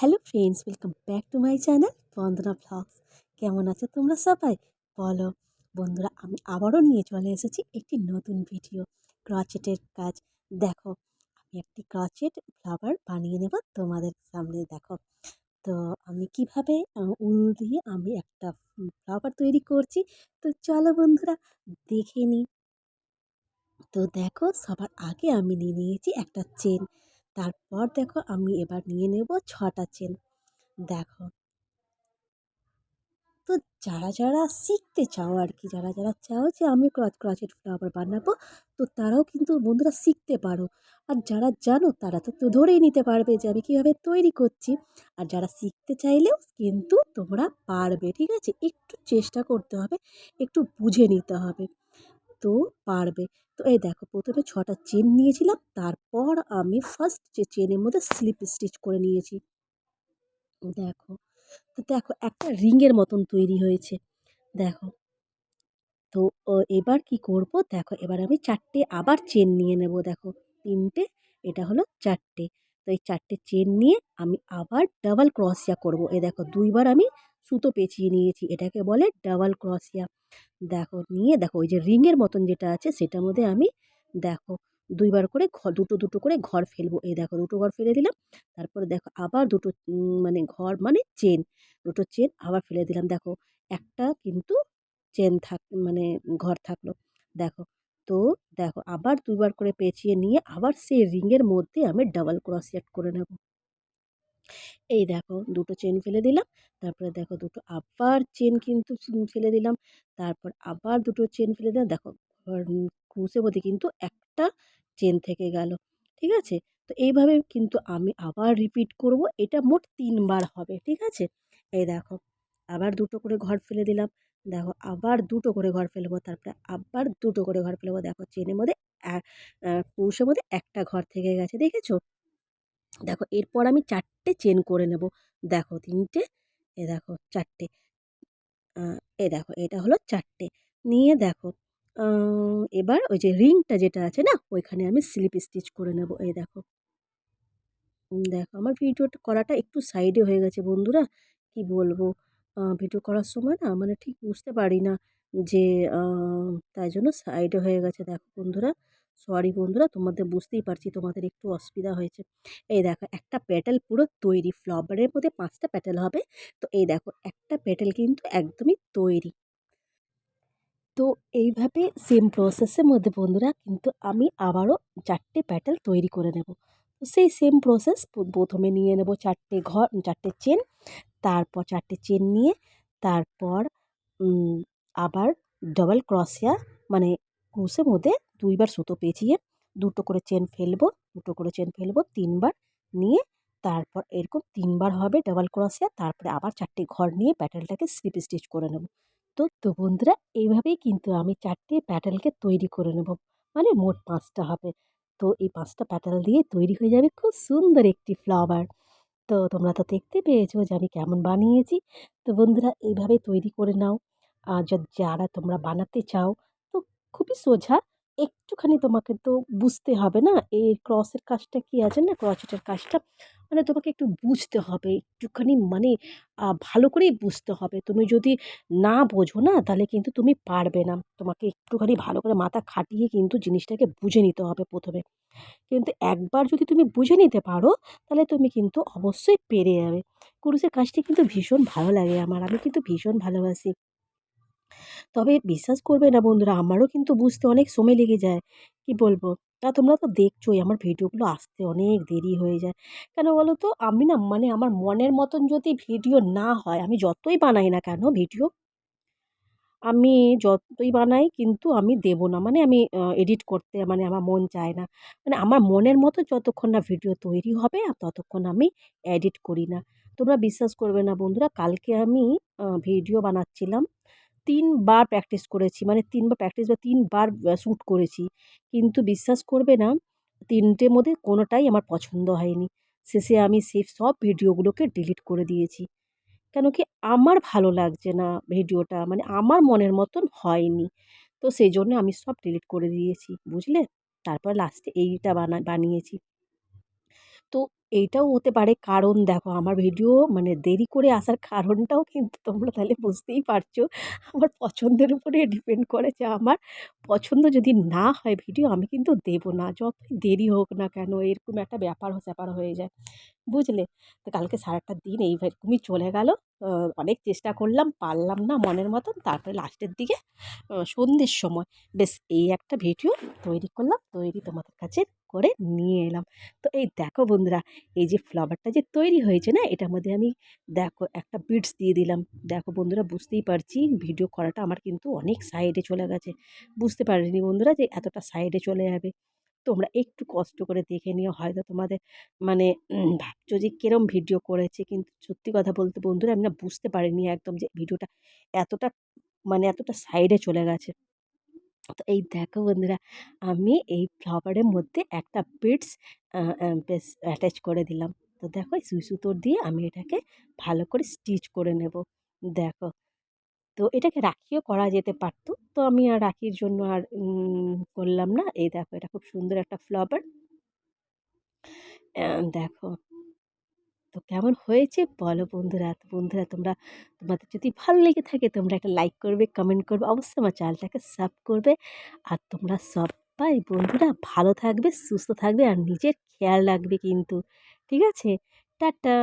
Hello friends, welcome back to my channel Bandana vlogs কেমন আছো তোমরা সবাই? বলো, বন্ধুরা, আমি আবারও নিয়ে চলে এসেছি একটি নতুন ভিডিও, ক্রচেটের কাজ। দেখো, আমি একটি ক্রচেট ফ্লাওয়ার বানিয়ে নেব তোমাদের সামনে, দেখো। তো আমি কীভাবে উল দিয়ে আমি একটা ফ্লাওয়ার তৈরি করছি? তো চলো বন্ধুরা, দেখে নিই। তো দেখো, সবার আগে আমি নিয়ে নিয়েছি একটা চেন। তারপর দেখো আমি এবার নিয়ে নেব ছটা চেন। দেখো। তো যারা যারা শিখতে চাও আর কি, যারা যারা চাও যে আমি ক্রচ ক্রচেট ফ্লাওয়ার বানাবো, তো তারাও কিন্তু বন্ধুরা শিখতে পারো। আর যারা জানো তারা তো ধরেই নিতে পারবে যে আমি কীভাবে তৈরি করছি। আর যারা শিখতে চাইলেও কিন্তু তোমরা পারবে, ঠিক আছে? একটু চেষ্টা করতে হবে, একটু বুঝে নিতে হবে। তো পারবে। তো এই দেখো, প্রথমে ছটা চেন নিয়েছিলাম, তারপর আমি ফার্স্ট যে চেনের মধ্যে স্লিপ স্টিচ করে নিয়েছি। দেখো, তো দেখো, একটা রিংয়ের মতন তৈরি হয়েছে। দেখো, তো এবার কি করব? দেখো, এবার আমি চারটে আবার চেন নিয়ে নেব। দেখো, তিনটে, এটা হলো চারটে। তো এই চারটে চেন নিয়ে আমি আবার ডাবল ক্রসিয়া করব। এ দেখো, দুইবার আমি সুতো পেঁচিয়ে নিয়েছি, এটাকে বলে ডাবল ক্রসিয়া। দেখো, নিয়ে দেখো, ওই যে রিংয়ের মতন যেটা আছে, সেটার মধ্যে আমি দেখো, দুইবার করে ঘর দুটো দুটো করে ঘর ফেলব। এই দেখো, দুটো ঘর ফেলে দিলাম, তারপরে দেখো, আবার দুটো মানে ঘর মানে চেন, দুটো চেন আবার ফেলে দিলাম। দেখো, একটা কিন্তু চেন থাক মানে ঘর থাকল। দেখো, তো দেখো, আবার দুইবার করে পেঁচিয়ে নিয়ে আবার সেই রিংয়ের মধ্যে আমি ডাবল ক্রোশেট করে নেব। এই দেখো দুটো চেন ফেলে দিলাম, তারপরে দেখো দুটো আবার চেন কিন্তু ফেলে দিলাম, তারপর আবার দুটো চেন ফেলে দিলাম, দেখো ক্রুশের মধ্যে কিন্তু একটা চেন থেকে গেল, ঠিক আছে? তো এইভাবে কিন্তু আমি আবার রিপিট করব, এটা মোট তিনবার হবে, ঠিক আছে? এই দেখো আবার দুটো করে ঘর ফেলে দিলাম, দেখো আবার দুটো করে ঘর ফেলব, তারপরে আবার দুটো করে ঘর ফেলব, দেখো চেনের মধ্যে ক্রুশের মধ্যে একটা ঘর থেকে গেছে, দেখেছ? দেখো, এরপর আমি চারটে চেন করে নেব। দেখো তিনটে, এ দেখো চারটে এ দেখো এটা হলো চারটে। নিয়ে দেখো এবার ওই যে রিংটা যেটা আছে না, ওইখানে আমি স্লিপ স্টিচ করে নেব এই দেখো। দেখো আমার ভিডিওটা করাটা একটু সাইডে হয়ে গেছে বন্ধুরা, কি বলব? ভিডিও করার সময় না মানে ঠিক বুঝতে পারি না। যে তাই জন্য সাইডে হয়ে গেছে। দেখো বন্ধুরা সরি বন্ধুরা, তোমাদের বুঝতেই পারছি তোমাদের একটু অসুবিধা হয়েছে। এই দেখো, একটা প্যাটেল পুরো তৈরি ফ্লাওয়ারের মধ্যে পাঁচটা প্যাটেল হবে। তো এই দেখো, একটা প্যাটেল কিন্তু একদমই তৈরি। তো এইভাবে সেম প্রসেসের মধ্যে বন্ধুরা, কিন্তু আমি আবারও চারটে প্যাটেল তৈরি করে নেব। তো সেই সেম প্রসেস প্রথমে নিয়ে নেব চারটে ঘর, চারটে চেন তারপর চারটে চেন নিয়ে, তারপর আবার ডবল ক্রসিয়া মানে ক্রুশের মধ্যে দুইবার সুতো পেঁচিয়ে দুটো করে চেন ফেলব, দুটো করে চেন ফেলব, তিনবার নিয়ে তারপর এরকম তিনবার হবে ডাবল ক্রসিয়া তারপরে আবার চারটে ঘর নিয়ে প্যাটেলটাকে স্লিপ স্টিচ করে নেব। তো তো বন্ধুরা, এইভাবেই কিন্তু আমি চারটে প্যাটেলকে তৈরি করে নেব মানে মোট পাঁচটা হবে। তো এই পাঁচটা প্যাটেল দিয়ে তৈরি হয়ে যাবে খুব সুন্দর একটি ফ্লাওয়ার তো তোমরা তো দেখতে পেয়েছ যে আমি কেমন বানিয়েছি। তো বন্ধুরা এইভাবে তৈরি করে নাও। যারা তোমরা বানাতে চাও, তো খুবই সোজা। একটুখানি তোমাকে তো বুঝতে হবে না, এই ক্রসের কাজটা কি আছে না ক্রচেটের কাজটা? মানে তোমাকে একটু বুঝতে হবে, একটুখানি মানে ভালো করেই বুঝতে হবে। তুমি যদি না বোঝো না, তাহলে কিন্তু তুমি পারবে না। তোমাকে একটুখানি ভালো করে মাথা খাটিয়ে কিন্তু জিনিসটাকে বুঝে নিতে হবে প্রথমে। কিন্তু একবার যদি তুমি বুঝে নিতে পারো, তাহলে তুমি কিন্তু অবশ্যই পেরে যাবে। কুরুষের কাজটি কিন্তু ভীষণ ভালো লাগে আমার। আমি কিন্তু ভীষণ ভালোবাসি। তবে বিশ্বাস করবে না বন্ধুরা, আমারও কিন্তু বুঝতে অনেক সময় লেগে যায়। কি বলব? তা তোমরা তো দেখছোই, আমার ভিডিওগুলো আসতে অনেক দেরি হয়ে যায়। কেন বলো তো? আমি না মানে আমার মনের মতন যদি ভিডিও না হয়, আমি যতই বানাই না কেন ভিডিও, আমি যতই বানাই কিন্তু আমি দেবো না। মানে আমি এডিট করতে মানে আমার মন চায় না। মানে আমার মনের মতো যতক্ষণ না ভিডিও তৈরি হবে ততক্ষণ আমি এডিট করি না। তোমরা বিশ্বাস করবে না বন্ধুরা, কালকে আমি ভিডিও বানাচ্ছিলাম। তিনবার প্র্যাকটিস করেছি। মানে তিনবার প্র্যাকটিস বা তিনবার শ্যুট করেছি। কিন্তু বিশ্বাস করবে না তিনটের মধ্যে কোনোটাই আমার পছন্দ হয়নি। শেষে আমি সেই সব ভিডিওগুলোকে ডিলিট করে দিয়েছি। কেন কি আমার ভালো লাগছে না ভিডিওটা মানে আমার মনের মতন হয়নি। তো সেই জন্য আমি সব ডিলিট করে দিয়েছি, বুঝলে? তারপর লাস্টে এইটা বানা, বানিয়েছি। তো এইটাও হতে পারে কারণ দেখো আমার ভিডিও মানে দেরি করে আসার কারণটাও কিন্তু তোমরা তাহলে বুঝতেই পারছ। আমার পছন্দের উপরে ডিপেন্ড করে যে আমার পছন্দ যদি না হয় ভিডিও আমি কিন্তু দেবো না। যতই দেরি হোক না কেন এরকম একটা ব্যাপার স্যাপার হয়ে যায়। বুঝলে? তো কালকে সারাটা দিন এই এরকমই চলে গেল। অনেক চেষ্টা করলাম, পারলাম না মনের মতন। তারপরে লাস্টের দিকে সন্ধ্যের সময়। বেশ, এই একটা ভিডিও তৈরি করলাম, তৈরি তোমাদের কাছে করে নিয়ে এলাম। তো এই দেখো বন্ধুরা, এই যে ফ্লাওয়ারটা যে তৈরি হয়েছে না, এটার মধ্যে আমি দেখো একটা বিটস দিয়ে দিলাম। দেখো বন্ধুরা, বুঝতেই পারছি ভিডিও করাটা আমার কিন্তু অনেক সাইডে চলে গেছে। বুঝতে পারিনি বন্ধুরা যে এতটা সাইডে চলে যাবে। তোমরা একটু কষ্ট করে দেখে নিও, হয়তো তোমাদের মানে ভাবছ যে কিরম ভিডিও করেছে, কিন্তু সত্যি কথা বলতে বন্ধুরা, আমি না বুঝতে পারিনি একদম যে ভিডিওটা এতটা মানে এতটা সাইডে চলে গেছে। তো এই দেখো বন্ধুরা, আমি এই ফ্লাওয়ারের মধ্যে একটা বেশ অ্যাটাচ করে দিলাম। তো দেখো সুই সুতোর দিয়ে আমি এটাকে ভালো করে স্টিচ করে নেব। দেখো, তো এটাকে রাখিও করা যেতে পারতো। তো আমি আর রাখির জন্য আর করলাম না। এই দেখো এটা খুব সুন্দর একটা ফ্লাওয়ার দেখো তো কেমন হয়েছে বলো বন্ধুরা? বন্ধুরা, তোমরা, তোমাদের যদি ভালো লেগে থাকে, তোমরা একটা লাইক করবে কমেন্ট করবে, অবশ্যই আমার চ্যানেলটাকে সাব করবে। আর তোমরা সবাই বন্ধুরা ভালো থাকবে, সুস্থ থাকবে, আর নিজের খেয়াল রাখবে কিন্তু। ঠিক আছে? টাটা!